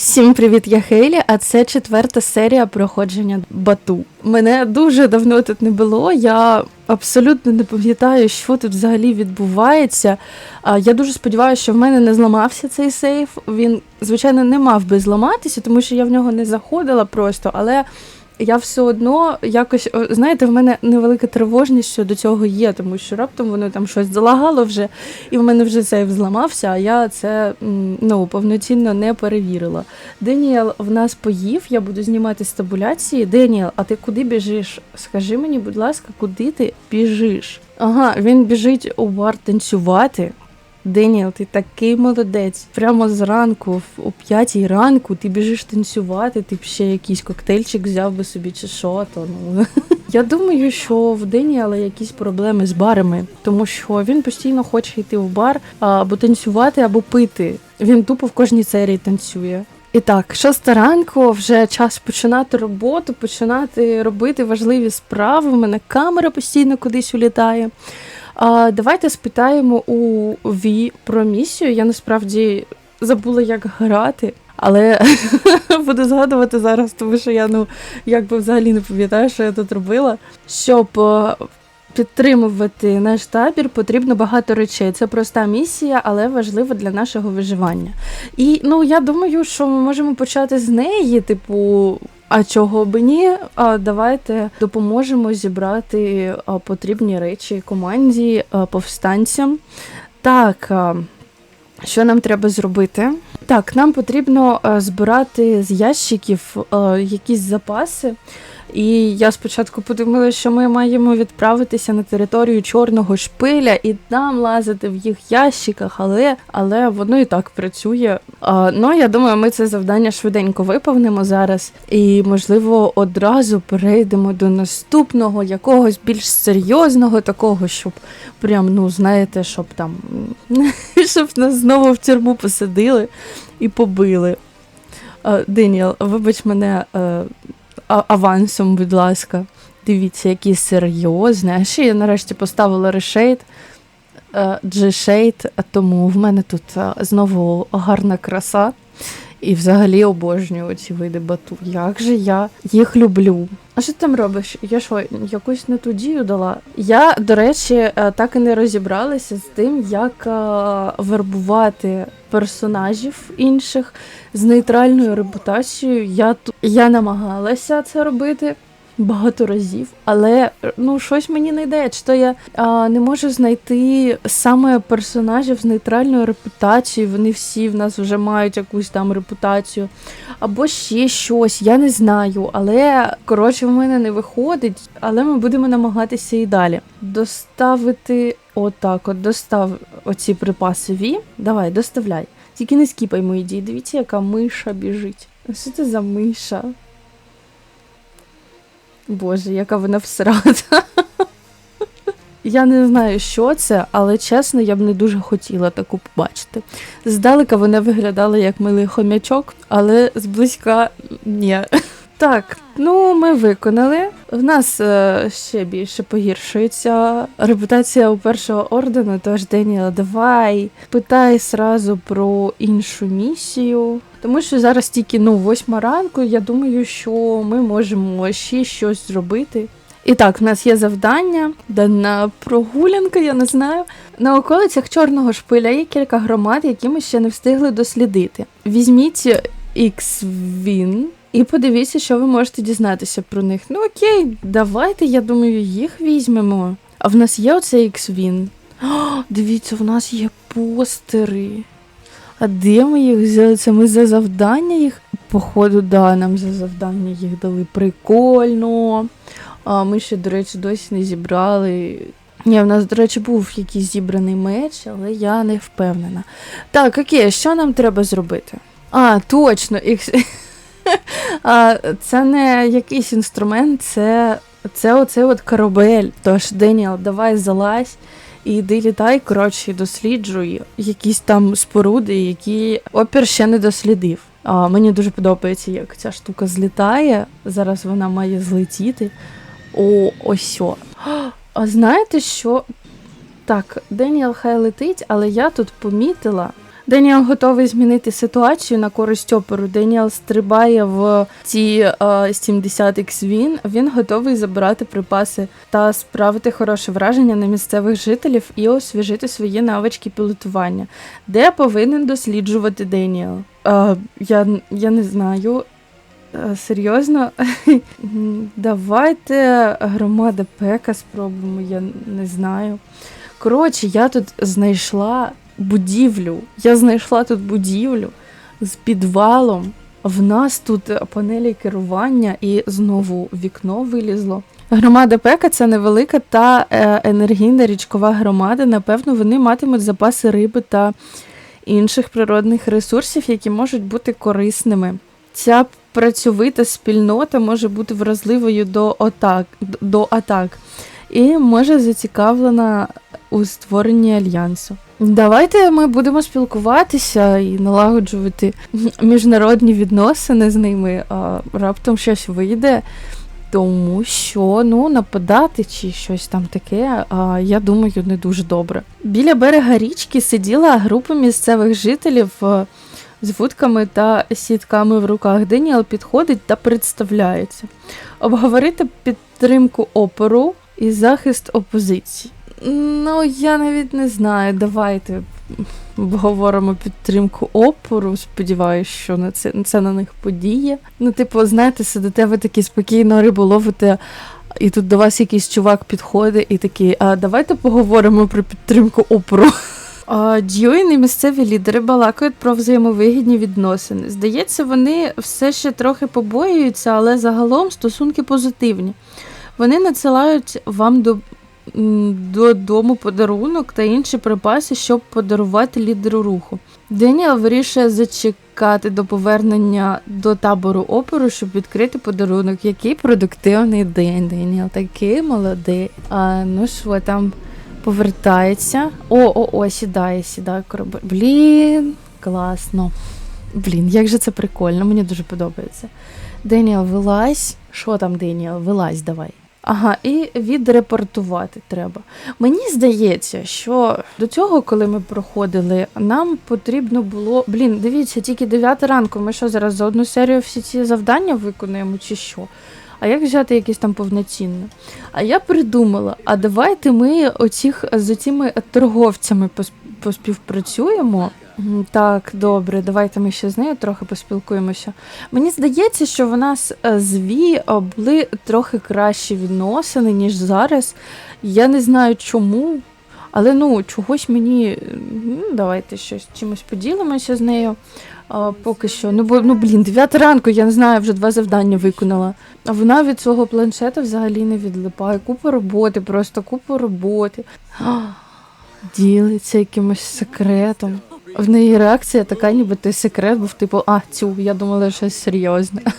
Всім привіт, я Хейлі, а це четверта серія проходження Бату. Мене дуже давно тут не було. Я абсолютно не пам'ятаю, що тут взагалі відбувається. Я дуже сподіваюся, що в мене не зламався цей сейф. Він, звичайно, не мав би зламатися, тому що я в нього не заходила просто, але. Я все одно якось, знаєте, в мене невелика тривожність щодо цього є, тому що раптом воно там щось залагало вже, і в мене вже сейф зламався, а я це ну, повноцінно не перевірила. Деніел в нас поїв, я буду знімати з табуляції. Деніел, а ти куди біжиш? Скажи мені, будь ласка, куди ти біжиш? Ага, він біжить у бар танцювати. Деніел, ти такий молодець. Прямо зранку, о п'ятій ранку, ти біжиш танцювати, ти б ще якийсь коктейльчик взяв би собі чи що то. Ну. Я думаю, що в Деніела якісь проблеми з барами, тому що він постійно хоче йти в бар або танцювати, або пити. Він тупо в кожній серії танцює. І так, шоста ранку, вже час починати роботу, починати робити важливі справи. У мене камера постійно кудись улітає. А, давайте спитаємо у Ві про місію. Я насправді забула, як грати, але буду згадувати зараз, тому що я ну якби взагалі не пам'ятаю, що я тут робила. Щоб е, підтримувати наш табір, потрібно багато речей. Це проста місія, але важлива для нашого виживання. І ну я думаю, що ми можемо почати з неї, типу. А чого б ні? А давайте допоможемо зібрати потрібні речі команді повстанцям. Так, що нам треба зробити? Так, нам потрібно збирати з ящиків якісь запаси. І я спочатку подумала, що ми маємо відправитися на територію чорного шпиля і там лазити в їх ящиках, але, але воно і так працює. А, ну, я думаю, ми це завдання швиденько виповнимо зараз, і, можливо, одразу перейдемо до наступного, якогось більш серйозного, такого, щоб прям, ну, знаєте, щоб там щоб нас знову в тюрму посадили і побили. Деніел, вибач мене. Е, авансом, будь ласка. Дивіться, який серйозний. А ще я нарешті поставила решейт, G-Shade, тому в мене тут е, знову гарна краса. І взагалі обожнюю ці види бату. Як же я їх люблю. А що ти там робиш? Я що, якусь не ту дію дала? Я, до речі, е, так і не розібралася з тим, як е, вербувати персонажів інших з нейтральною репутацією. Я я намагалася це робити. Багато разів, але ну щось мені не йде. Чи то я а, не можу знайти саме персонажів з нейтральною репутацією. Вони всі в нас вже мають якусь там репутацію, або ще щось, я не знаю. Але коротше, в мене не виходить. Але ми будемо намагатися і далі. Доставити отак, от достав оці припаси Ві. Давай, доставляй. Тільки не скіпай мої дії. Дивіться, яка миша біжить. Що це за миша? Боже, яка вона всрата. Я не знаю, що це, але чесно, я б не дуже хотіла таку побачити. Здалека вона виглядала як милий хомячок, але зблизька ні. Так, ну ми виконали. В нас е, ще більше погіршується репутація у першого ордену. Тож Деніел, давай питай сразу про іншу місію. Тому що зараз тільки ну восьма ранку. Я думаю, що ми можемо ще щось зробити. І так, в нас є завдання, дана прогулянка, я не знаю. На околицях чорного шпиля є кілька громад, які ми ще не встигли дослідити. Візьміть X-Win і подивіться, що ви можете дізнатися про них. Ну окей, давайте, я думаю, їх візьмемо. А в нас є оцей X-Win. Дивіться, в нас є постери. А де ми їх взяли? Це ми за завдання їх? Походу, да, нам за завдання їх дали прикольно. А ми ще, до речі, досі не зібрали. Ні, в нас, до речі, був якийсь зібраний меч, але я не впевнена. Так, окей, що нам треба зробити? А, точно, а, це не якийсь інструмент, це, це оцей от корабель. Тож, Деніел, давай залазь. І йди літай, коротше, досліджуй якісь там споруди, які опір ще не дослідив. А, мені дуже подобається, як ця штука злітає. Зараз вона має злетіти. О, ось. о. А знаєте що? Так, Деніел хай летить, але я тут помітила Деніел готовий змінити ситуацію на користь опору. Деніел стрибає в ці е, 70 він. Він готовий забирати припаси та справити хороше враження на місцевих жителів і освіжити свої навички пілотування. Де повинен досліджувати Деніел? Е, я, я не знаю. Е, Серйозно, давайте громада Пека спробуємо, я не знаю. Коротше, я тут знайшла будівлю. Я знайшла тут будівлю з підвалом. В нас тут панелі керування і знову вікно вилізло. Громада Пека це невелика та е, енергійна річкова громада. Напевно, вони матимуть запаси риби та інших природних ресурсів, які можуть бути корисними. Ця працьовита спільнота може бути вразливою до атак, до атак і може зацікавлена у створенні альянсу. Давайте ми будемо спілкуватися і налагоджувати міжнародні відносини з ними. А раптом щось вийде, тому що ну нападати чи щось там таке, а, я думаю, не дуже добре. Біля берега річки сиділа група місцевих жителів. З вудками та сітками в руках Деніел підходить та представляється. Обговорити підтримку опору і захист опозиції. Ну, я навіть не знаю. Давайте обговоримо підтримку опору. Сподіваюся, що на це, це на них подіє. Ну, типу, знаєте, сидите ви такі спокійно рибу ловите, і тут до вас якийсь чувак підходить і такий, а давайте поговоримо про підтримку опору. А, Дьюїн і місцеві лідери балакають про взаємовигідні відносини. Здається, вони все ще трохи побоюються, але загалом стосунки позитивні. Вони надсилають вам до, додому подарунок та інші припаси, щоб подарувати лідеру руху. Деніел вирішує зачекати до повернення до табору опору, щоб відкрити подарунок. Який продуктивний день, Деніел, такий молодий. А, ну що там повертається. О, о, о, сідає, сідає корабель. Блін, класно. Блін, як же це прикольно, мені дуже подобається. Деніел, вилазь. Що там, Деніел? Вилазь, давай. Ага, і відрепортувати треба. Мені здається, що до цього, коли ми проходили, нам потрібно було. Блін, дивіться, тільки 9 ранку. Ми що зараз за одну серію всі ці завдання виконуємо, чи що? А як взяти якісь там повноцінне? А я придумала: а давайте ми оцих з цими торговцями пос- поспівпрацюємо. Так, добре, давайте ми ще з нею трохи поспілкуємося. Мені здається, що в нас е, з Ві е, були трохи кращі відносини, ніж зараз. Я не знаю чому, але ну, чогось мені. ну, Давайте щось чимось поділимося з нею. А, поки що. Ну, бо, ну блін, 9 ранку, я не знаю, вже два завдання виконала. А вона від свого планшета взагалі не відлипає. Купа роботи, просто купа роботи. А, Ділиться якимось секретом. В неї реакція така, ніби той секрет був типу, а, цю, я думала, щось серйозне.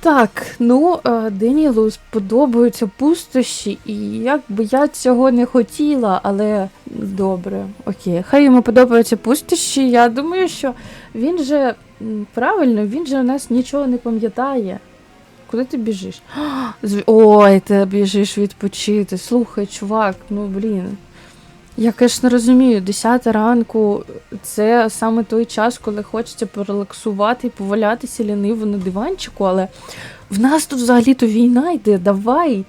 Так, ну е, Денілу сподобаються пустощі, і як би я цього не хотіла, але добре, окей. Хай йому подобаються пустощі. Я думаю, що він же правильно, він же у нас нічого не пам'ятає. Куди ти біжиш? Ой, ти біжиш відпочити. Слухай, чувак, ну блін. Я, звісно, розумію, 10 ранку це саме той час, коли хочеться порелаксувати і повалятися ліниво на диванчику, але в нас тут взагалі-то війна йде. Давай.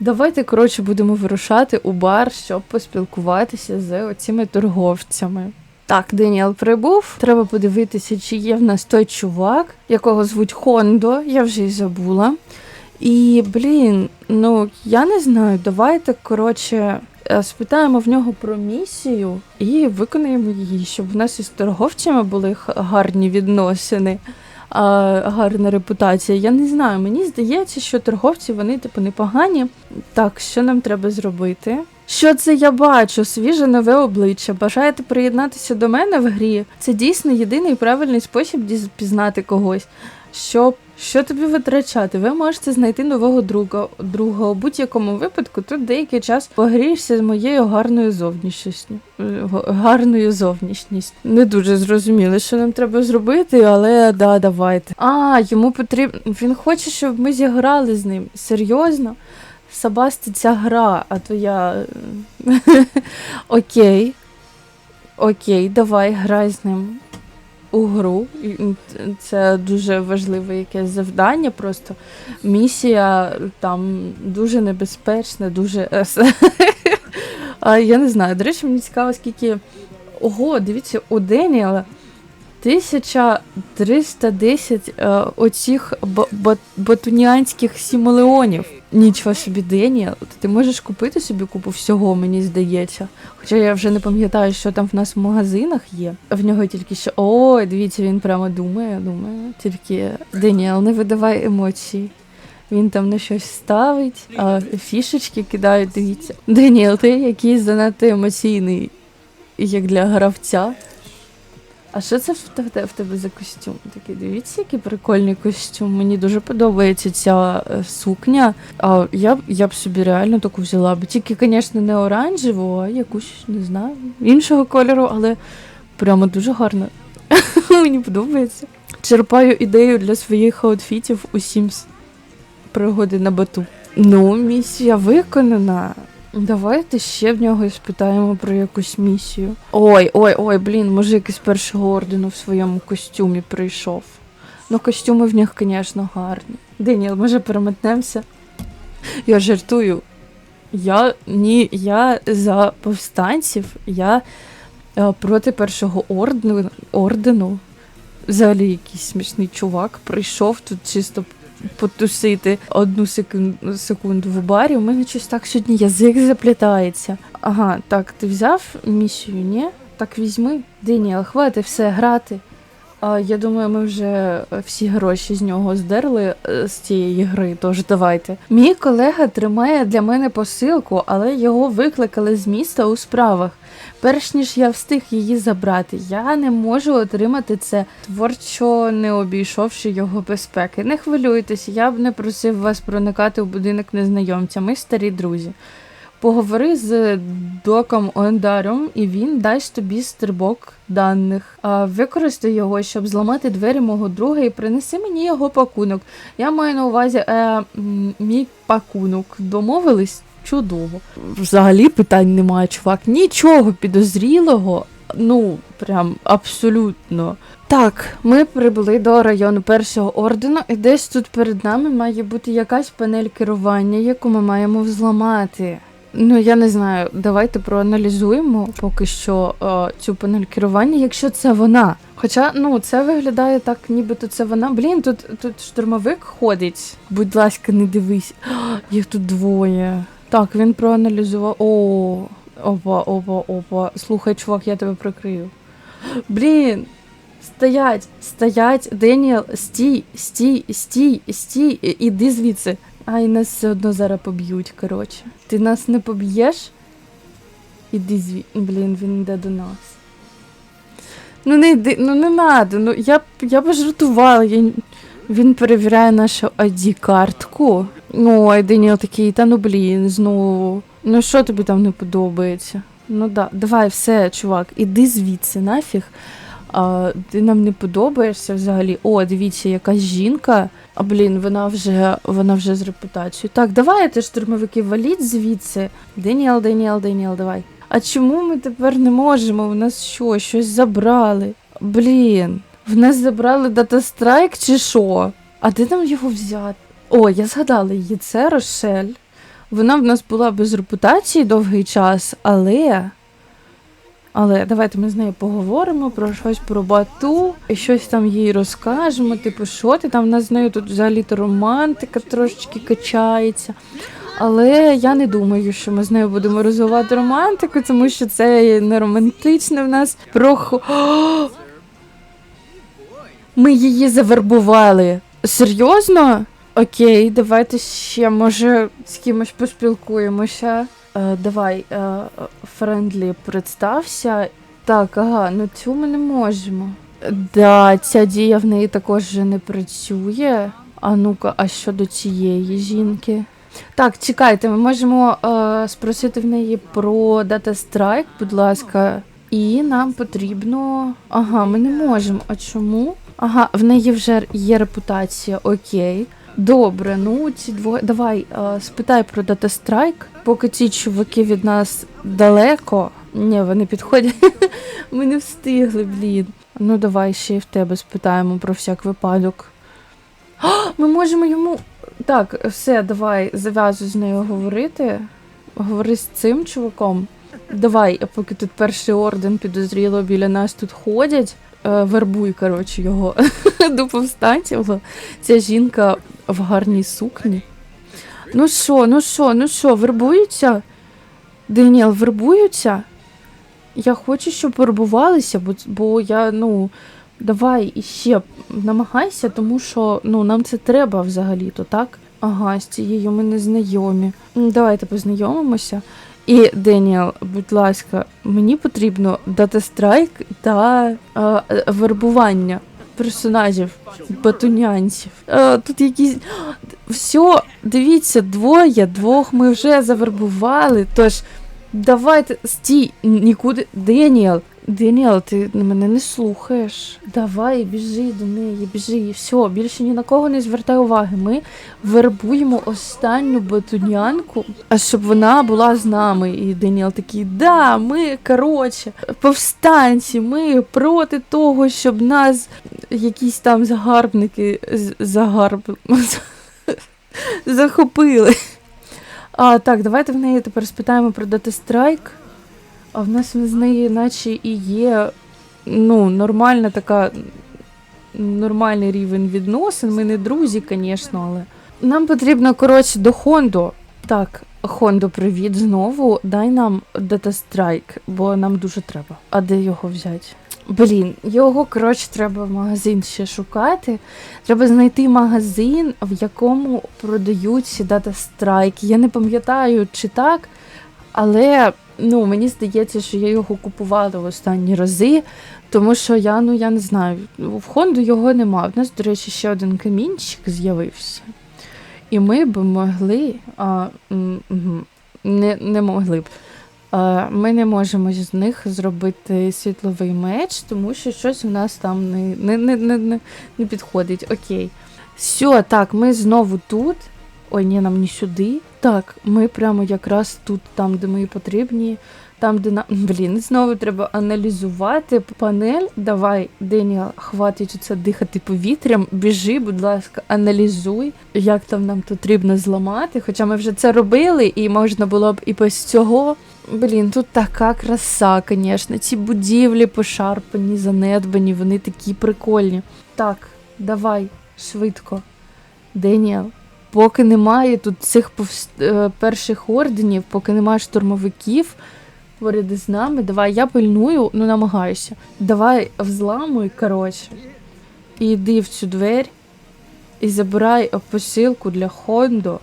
Давайте, коротше, будемо вирушати у бар, щоб поспілкуватися з оціми торговцями. Так, Деніел прибув. Треба подивитися, чи є в нас той чувак, якого звуть Хондо, я вже й забула. І, блін, ну я не знаю, давайте, коротше, спитаємо в нього про місію і виконаємо її, щоб в нас із торговцями були гарні відносини, гарна репутація. Я не знаю, мені здається, що торговці вони типу непогані. Так, що нам треба зробити? Що це я бачу? Свіже нове обличчя. Бажаєте приєднатися до мене в грі? Це дійсно єдиний правильний спосіб пізнати когось. Що, що тобі витрачати? Ви можете знайти нового друга. друга. У будь-якому випадку тут деякий час погрієшся з моєю гарною зовнішністю. Гарною зовнішністю. Не дуже зрозуміло, що нам треба зробити, але да, давайте. А, йому потрібно. Він хоче, щоб ми зіграли з ним. Серйозно? Сабасти ця гра, а то я. е, Окей. Окей, давай грай з ним у гру. Це дуже важливе якесь завдання. Просто місія там дуже небезпечна, дуже. я не знаю. До речі, мені цікаво, скільки. Ого, дивіться, у Деніела 1310 е, оцих ба- ба- батуніанських сімолеонів. Нічого собі, Деніел. Ти можеш купити собі купу всього, мені здається. Хоча я вже не пам'ятаю, що там в нас в магазинах є. В нього тільки що. Ой, дивіться, він прямо думає, думає. Тільки Деніел, не видавай емоцій. Він там на щось ставить, а фішечки кидають, дивіться. Деніел, ти якийсь занадто емоційний, як для гравця. А що це в тебе, за костюм? Такий, дивіться, який прикольний костюм. Мені дуже подобається ця е, сукня. А я, б- я б собі реально таку взяла б. Тільки, звісно, не оранжеву, а якусь, не знаю, іншого кольору, але прямо дуже гарно. Мені подобається. Черпаю ідею для своїх аутфітів у Sims пригоди на бату. Ну, місія виконана. Давайте ще в нього і спитаємо про якусь місію. Ой, ой, ой, блін, мужик із першого ордену в своєму костюмі прийшов. Ну, костюми в них, звісно, гарні. Деніел, може переметнемося? Я жартую. Я ні, я за повстанців, я е, проти першого ордену, ордену. Взагалі якийсь смішний чувак прийшов тут чисто потусити одну секунду, в барі. У мене щось так сьогодні язик заплітається. Ага, так, ти взяв місію, ні? Так візьми. Деніел, хватить все грати. Я думаю, ми вже е, всі гроші з нього здерли е, з цієї гри, тож давайте. Мій колега тримає для мене посилку, але його викликали з міста у справах. Перш ніж я встиг її забрати, я не можу отримати це, творчо не обійшовши його безпеки. Не хвилюйтесь, я б не просив вас проникати в будинок незнайомця. Ми старі друзі. Поговори з доком Ондаром, і він дасть тобі стрибок даних. А використай його, щоб зламати двері мого друга і принеси мені його пакунок. Я маю на увазі е, мій пакунок. Домовились? Чудово. Взагалі питань немає, чувак. Нічого підозрілого. Ну, прям абсолютно. Так, ми прибули до району першого ордену, і десь тут перед нами має бути якась панель керування, яку ми маємо взламати. Ну, я не знаю, давайте проаналізуємо поки що е, цю панель керування, якщо це вона. Хоча, ну, це виглядає так, нібито це вона. Блін, тут, тут штурмовик ходить. Будь ласка, не дивись. Їх тут двоє. Так, він проаналізував. О, опа, опа, опа. Слухай, чувак, я тебе прикрию. Блін. Стоять, стоять, Деніел, стій, стій, стій, стій, іди звідси. Ай, нас все одно зараз поб'ють, коротше. Ти нас не поб'єш? Іди звідси. Блін, він йде до нас. Ну не йди, ну не надо. Ну я я б жартувала. Я... Він перевіряє нашу ID-картку. Ну, а Деніел такий, та ну блін, знову. Ну що тобі там не подобається? Ну да, давай, все, чувак, іди звідси, нафіг. А, ти нам не подобаєшся взагалі. О, дивіться, якась жінка. А блін, вона вже вона вже з репутацією. Так, давайте штурмовики, валіть звідси. Деніел, Деніел, Деніел, давай. А чому ми тепер не можемо? У нас що, щось забрали? Блін, в нас забрали датастрайк чи що? А де нам його взяти? О, я згадала її, це Рошель. Вона в нас була без репутації довгий час, але. Але давайте ми з нею поговоримо про щось про бату, і щось там їй розкажемо. Типу, що ти там в нас з нею тут взагалі-то романтика трошечки качається. Але я не думаю, що ми з нею будемо розвивати романтику, тому що це не романтично в нас. Про О! Ми її завербували. Серйозно? Окей, давайте ще, може, з кимось поспілкуємося. Е, давай, е, Френдлі, представся. Так, ага, ну цю ми не можемо. Да, ця дія в неї також вже не працює. А ну-ка, а щодо цієї жінки? Так, чекайте, ми можемо е, спросити в неї про дата страйк, будь ласка. І нам потрібно. Ага, ми не можемо. А чому? Ага, в неї вже є репутація, окей. Добре, ну ці двоє. Давай, е, спитай про дата страйк. Поки ці чуваки від нас далеко, Ні, вони підходять. Ми не встигли, блін. Ну давай ще й в тебе спитаємо про всяк випадок. А, ми можемо йому. Так, все, давай, зав'язуй з нею говорити. Говори з цим чуваком. Давай, поки тут перший орден підозріло біля нас тут ходять. е, Вербуй, коротше, його до повстанців. Ця жінка в гарній сукні. Ну що, ну що, ну що, вербуються? Деніел, вербуються? Я хочу, щоб вербувалися, бо, бо я, ну, давай іще намагайся, тому що ну, нам це треба взагалі-то, так? Ага, з цією ми не знайомі. Давайте познайомимося. І, Деніел, будь ласка, мені потрібно дати страйк та е, вербування персонажів, батунянців. Е, тут якісь. Все, дивіться, двоє, двох ми вже завербували. Тож давайте стій, нікуди. Деніел, Деніел, ти мене не слухаєш. Давай, біжи до неї, біжи. Все, більше ні на кого не звертай уваги. Ми вербуємо останню батунянку, а щоб вона була з нами. І Деніел такий, да, ми, коротше, повстанці, ми проти того, щоб нас якісь там загарбники загарб... захопили. А, так, давайте в неї тепер спитаємо про дати страйк. А в нас з неї, наче і є ну, нормальна така, нормальний рівень відносин. Ми не друзі, звісно, але. Нам потрібно, коротше, до Хондо. Так, Хондо, привіт знову. Дай нам дата страйк, бо нам дуже треба. А де його взяти? Блін, його, коротше, треба в магазин ще шукати. Треба знайти магазин, в якому продають дата страйк. Я не пам'ятаю, чи так, але ну, мені здається, що я його купувала в останні рази, тому що я, ну, я не знаю, в Хонду його нема. У нас, до речі, ще один камінчик з'явився. І ми б могли. А, не, не могли б. А, Ми не можемо з них зробити світловий меч, тому що щось у нас там не, не, не, не, не, не підходить. Окей. Все, так, ми знову тут. Ой, ні, нам не сюди. Так, ми прямо якраз тут, там, де ми потрібні. Там, де нам. Блін, знову треба аналізувати панель. Давай, Деніел, хватить оце дихати повітрям. Біжи, будь ласка, аналізуй, як там нам потрібно зламати. Хоча ми вже це робили, і можна було б і без цього. Блін, тут така краса, звісно. Ці будівлі пошарпані, занедбані, вони такі прикольні. Так, давай, швидко. Деніел, поки немає тут цих повс- е, перших орденів, поки немає штурмовиків поряд із нами, давай я пильную, ну намагаюся. Давай взламуй, коротше, і йди в цю двері і забирай посилку для Хондо.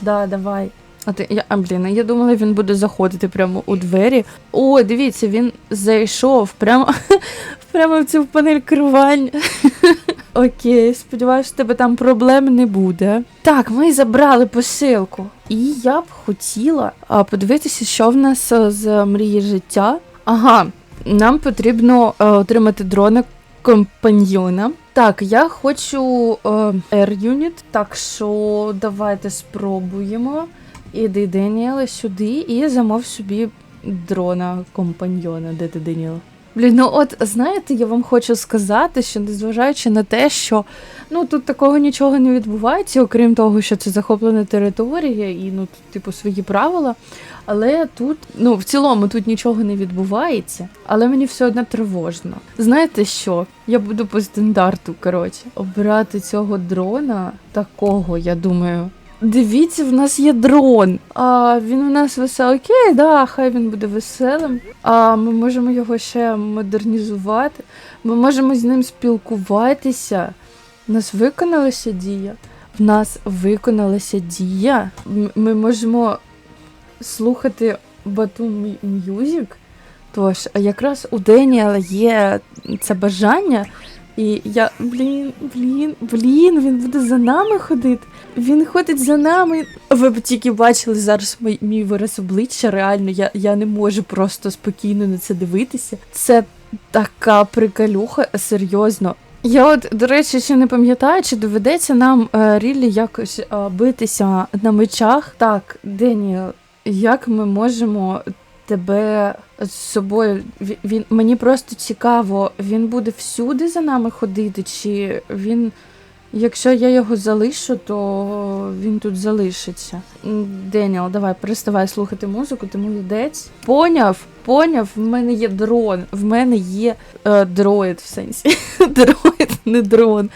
Да, давай. А ти, я, а, блін, я думала, він буде заходити прямо у двері. О, дивіться, він зайшов прямо, прямо в цю панель керування. Окей, сподіваюся, тебе там проблем не буде. Так, ми забрали посилку. І я б хотіла подивитися, що в нас з мрії життя. Ага, нам потрібно отримати дрона компаньйона. Так, я хочу е, Air Unit, так що давайте спробуємо. Іди, Деніеле, сюди і замов собі дрона компаньйона. Де ти, Деніел? Блін, ну от знаєте, я вам хочу сказати, що незважаючи на те, що ну тут такого нічого не відбувається, окрім того, що це захоплена територія і ну, тут, типу, свої правила. Але тут, ну в цілому, тут нічого не відбувається, але мені все одно тривожно. Знаєте що? Я буду по стандарту, коротше, обирати цього дрона такого, я думаю. Дивіться, в нас є дрон. А він у нас веселий. Окей, да, хай він буде веселим. А ми можемо його ще модернізувати. Ми можемо з ним спілкуватися. У нас виконалася дія. В нас виконалася дія. Ми можемо слухати Батум М'юзік. Тож, якраз у Деніела є це бажання. І я, блін, блін, блін, він буде за нами ходити. Він ходить за нами. Ви б тільки бачили зараз мій, мій вираз обличчя. Реально, я, я не можу просто спокійно на це дивитися. Це така приколюха, серйозно. Я от, до речі, ще не пам'ятаю, чи доведеться нам е, Ріллі якось е, битися на мечах. Так, Деніел, як ми можемо тебе з собою. Він мені просто цікаво, він буде всюди за нами ходити, чи він. Якщо я його залишу, то він тут залишиться. М, Деніел, давай, переставай слухати музику, ти молодець. Поняв, поняв, в мене є дрон. В мене є е, дроїд в сенсі. дроїд, не дрон.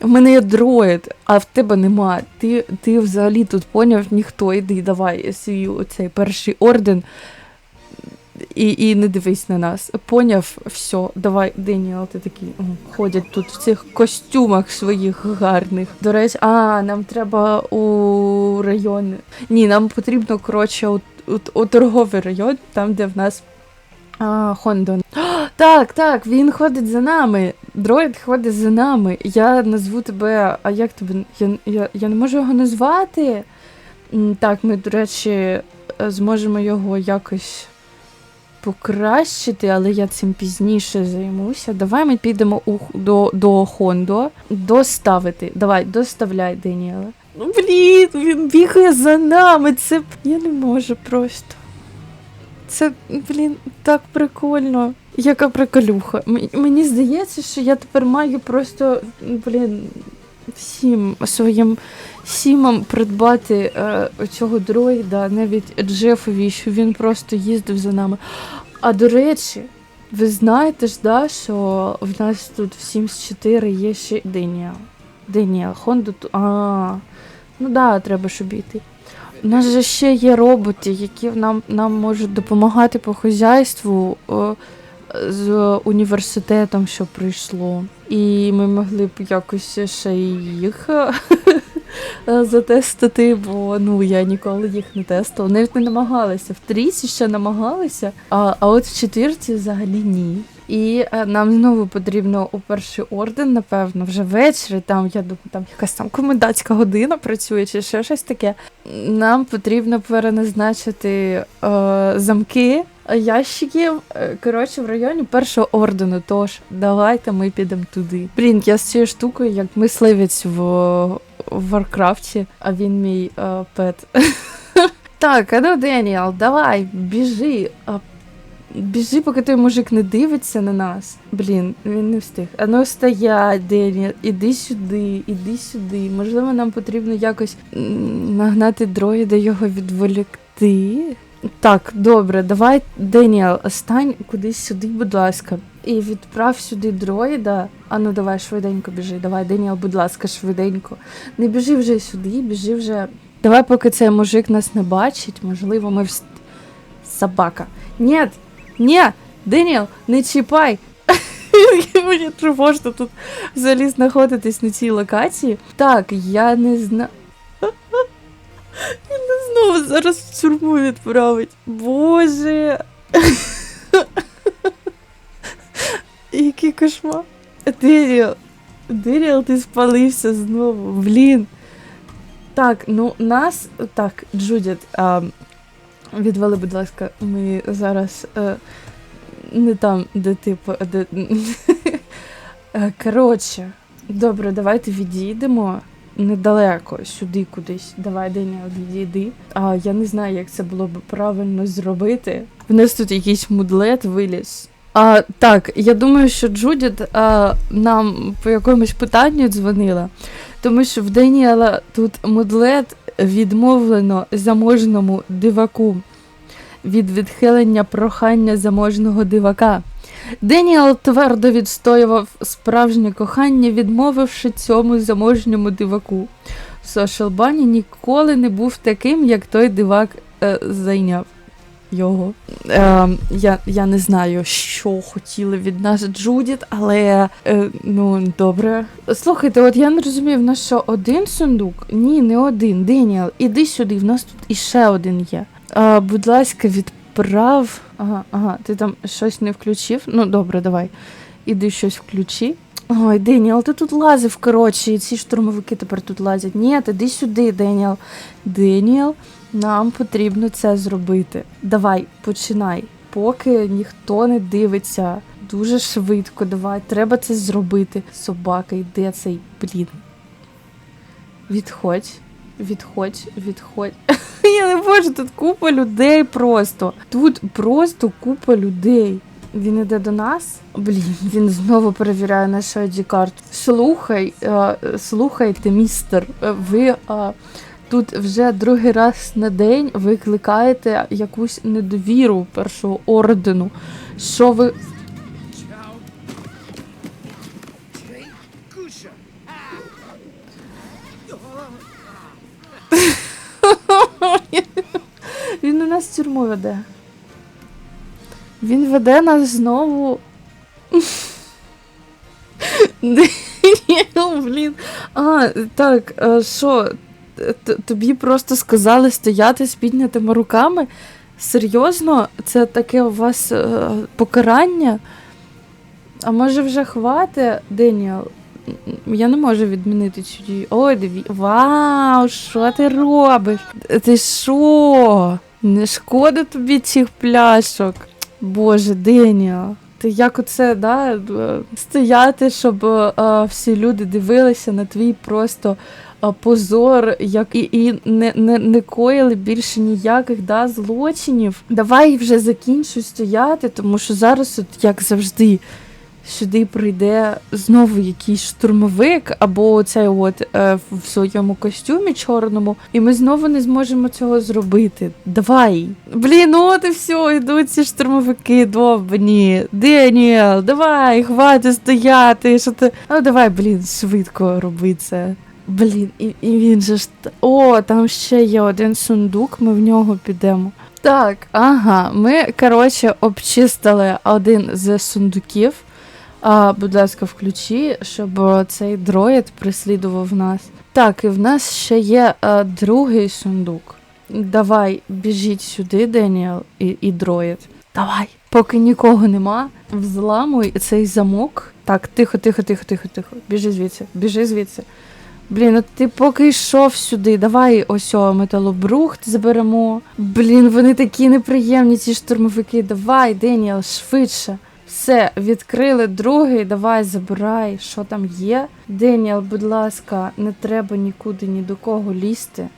В мене є дроїд, а в тебе нема. Ти, ти взагалі тут поняв ніхто. Іди, давай свій оцей перший орден. І, і не дивись на нас. Поняв, все, давай, Деніел, ти такий ходять тут в цих костюмах своїх гарних. До речі, а, нам треба у район. Ні, нам потрібно, коротше, у, у, у торговий район, там, де в нас а, Хондон. Так, так, він ходить за нами. Дроїд ходить за нами. Я назву тебе. А як тебе? Я, я, я не можу його назвати. Так, ми, до речі, е, зможемо його якось покращити, але я цим пізніше займуся. Давай ми підемо у, до, до Хондо. Доставити. Давай, доставляй, Деніеле. Ну, блін, він бігає за нами. Це я не можу просто. Це, блін, так прикольно. Яка приколюха. Мені здається, що я тепер маю просто, блін, всім своїм сімам придбати е, цього дроїда, навіть Джефові, що він просто їздив за нами. А до речі, ви знаєте ж, да, що в нас тут в Sims 4 є ще Деніел. Деніел, Хонду. А, ну да, треба ж обійти. У нас же ще є роботи, які нам, нам можуть допомагати по хазяйству о, з університетом, що прийшло. І ми могли б якось ще їх е, затестити, бо ну я ніколи їх не тестила. Навіть не намагалася. В трійці ще намагалася, а, а от в четвірці взагалі ні. І е, нам знову потрібно у перший орден, напевно, вже ввечері. Там я думаю, там якась там комендантська година працює, чи ще щось таке. Нам потрібно переназначити е, замки ящиків. е, Коротше, в районі першого ордену. Тож давайте ми підемо туди. Блін, я з цією штукою, як мисливець в, Варкрафті, а він мій е, пет. Так, а ну Деніел, давай, біжи. Біжи, поки той мужик не дивиться на нас. Блін, він не встиг. А ну стоять, Деніел, іди сюди, іди сюди. Можливо, нам потрібно якось нагнати дроїда, його відволікти. Так, добре, давай, Деніел, стань кудись сюди, будь ласка. І відправ сюди дроїда. А ну давай швиденько біжи. Давай, Деніел, будь ласка, швиденько. Не біжи вже сюди, біжи вже. Давай, поки цей мужик нас не бачить, можливо, ми вст... Собака. Ні, ні, Деніел, не чіпай. Мені тривожно тут взагалі знаходитись на цій локації. Так, я не знаю. Він нас знову зараз в тюрму відправить. Боже. Який кошмар. Деріл. Деріл, ти спалився знову. Блін. Так, ну нас. Так, Джудіт, а, відвали, будь ласка, ми зараз е, не там, де ти. по- Де... Е, Коротше, добре, давайте відійдемо недалеко, сюди кудись. Давай, Деня, відійди. А я не знаю, як це було б правильно зробити. В нас тут якийсь мудлет виліз. А, так, я думаю, що Джудіт а, нам по якомусь питанню дзвонила, тому що в Деніела тут мудлет відмовлено заможному диваку від відхилення прохання заможного дивака. Деніел твердо відстоював справжнє кохання, відмовивши цьому заможньому диваку. Сошел Бані ніколи не був таким, як той дивак е, зайняв його. Е, я, я не знаю, що хотіли від нас Джудіт, але е, ну добре. Слухайте, от я не розумію, в нас що один сундук? Ні, не один. Деніел, іди сюди, в нас тут іще один є. А, будь ласка, відправ. Ага, ага, ти там щось не включив? Ну, добре, давай. Іди щось включи. Ой, Деніел, ти тут лазив, коротше, і ці штурмовики тепер тут лазять. Ні, іди сюди, Деніел. Деніел, нам потрібно це зробити. Давай, починай. Поки ніхто не дивиться. Дуже швидко, давай, треба це зробити. Собака, йде цей блін. Відходь. відходь, відходь. Я не можу, тут купа людей просто. Тут просто купа людей. Він іде до нас. Блін, він знову перевіряє нашу ID карту. Слухай, е, слухайте, містер, ви е, тут вже другий раз на день викликаєте якусь недовіру першого ордену. Що ви. Він у нас тюрму веде. Він веде нас знову. Ну, Блін. А, так, а що? Тобі просто сказали стояти з піднятими руками? Серйозно? Це таке у вас е, покарання? А може вже хвати, Деніел? Я не можу відмінити дію. Ой, диві. Вау, що ти робиш? Ти що? Не шкода тобі цих пляшок? Боже, Деніел. Ти як оце, да, е, стояти, щоб е, всі люди дивилися на твій просто позор, як і, і не, не, не коїли більше ніяких да, злочинів. Давай вже закінчуй стояти, тому що зараз, от, як завжди, сюди прийде знову якийсь штурмовик, або цей от е, в своєму костюмі чорному, і ми знову не зможемо цього зробити. Давай. Блін, от і все, йдуть ці штурмовики довбані. Деніел, давай, хватить стояти. Що ти. Ну давай, блін, швидко роби це. Блін, і, і він же ж. О, там ще є один сундук, ми в нього підемо. Так, ага, ми, коротше, обчистили один з сундуків. А, будь ласка, включи, щоб цей дроїд прислідував нас. Так, і в нас ще є е, другий сундук. Давай, біжіть сюди, Деніел, і, і дроїд. Давай. Поки нікого нема, взламуй цей замок. Так, тихо, тихо, тихо, тихо, тихо. Біжи звідси, біжи звідси. Блін, ну ти поки йшов сюди, давай ось о, металобрухт заберемо. Блін, вони такі неприємні, ці штурмовики. Давай, Деніел, швидше. Все, відкрили другий, давай забирай, що там є. Деніел, будь ласка, не треба нікуди ні до кого лізти.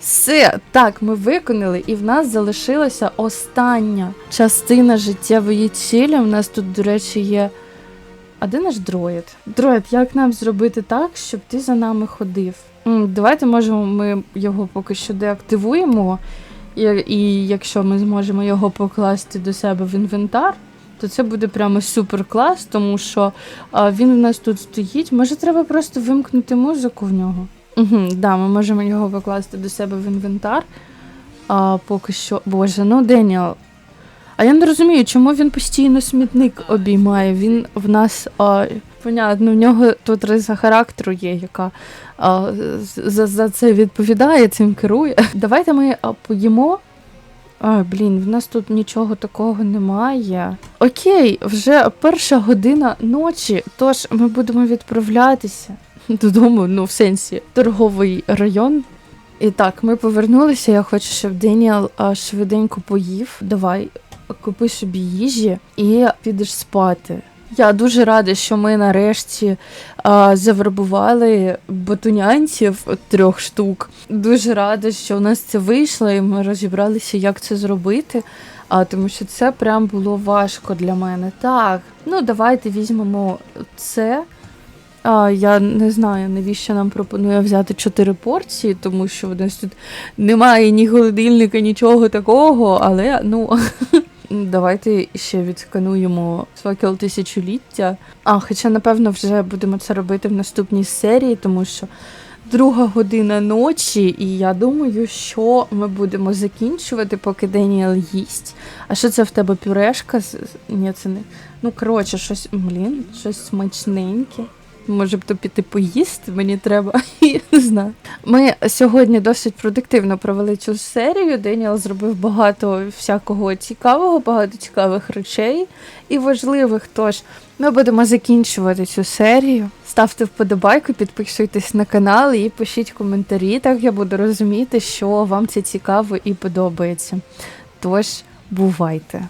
Все, так, ми виконали, і в нас залишилася остання частина життєвої цілі. У нас тут, до речі, є. А де наш дроїд? Дроїд, як нам зробити так, щоб ти за нами ходив? Давайте, можемо, ми його поки що деактивуємо. І, і якщо ми зможемо його покласти до себе в інвентар, то це буде прямо супер клас, тому що а, він у нас тут стоїть. Може, треба просто вимкнути музику в нього? Угу, да, ми можемо його покласти до себе в інвентар. А, поки що. Боже, ну Деніел. А я не розумію, чому він постійно смітник обіймає. Він в нас. А, понятно, в нього тут риса характеру є, яка а, за, за це відповідає, цим керує. Давайте ми а, поїмо. А, блін, в нас тут нічого такого немає. Окей, вже перша година ночі, тож ми будемо відправлятися додому, ну, в сенсі, торговий район. І так, ми повернулися. Я хочу, щоб Деніел швиденько поїв. Давай, купи собі їжі і підеш спати. Я дуже рада, що ми нарешті а, завербували батунянців трьох штук. Дуже рада, що у нас це вийшло, і ми розібралися, як це зробити. А тому що це прям було важко для мене. Так, ну давайте візьмемо це. А, я не знаю, навіщо нам пропонує взяти чотири порції, тому що в нас тут немає ні холодильника, нічого такого, але ну. Давайте ще відскануємо факел тисячоліття. А, хоча, напевно, вже будемо це робити в наступній серії, тому що друга година ночі, і я думаю, що ми будемо закінчувати, поки Деніел їсть. А що це в тебе пюрешка? Ні, це не. Ну, коротше, щось, блін, щось смачненьке. Може б то піти поїсти, мені треба. Я не знаю. Ми сьогодні досить продуктивно провели цю серію. Деніел зробив багато всякого цікавого, багато цікавих речей і важливих. Тож ми будемо закінчувати цю серію. Ставте вподобайку, підписуйтесь на канал і пишіть коментарі. Так я буду розуміти, що вам це цікаво і подобається. Тож, бувайте!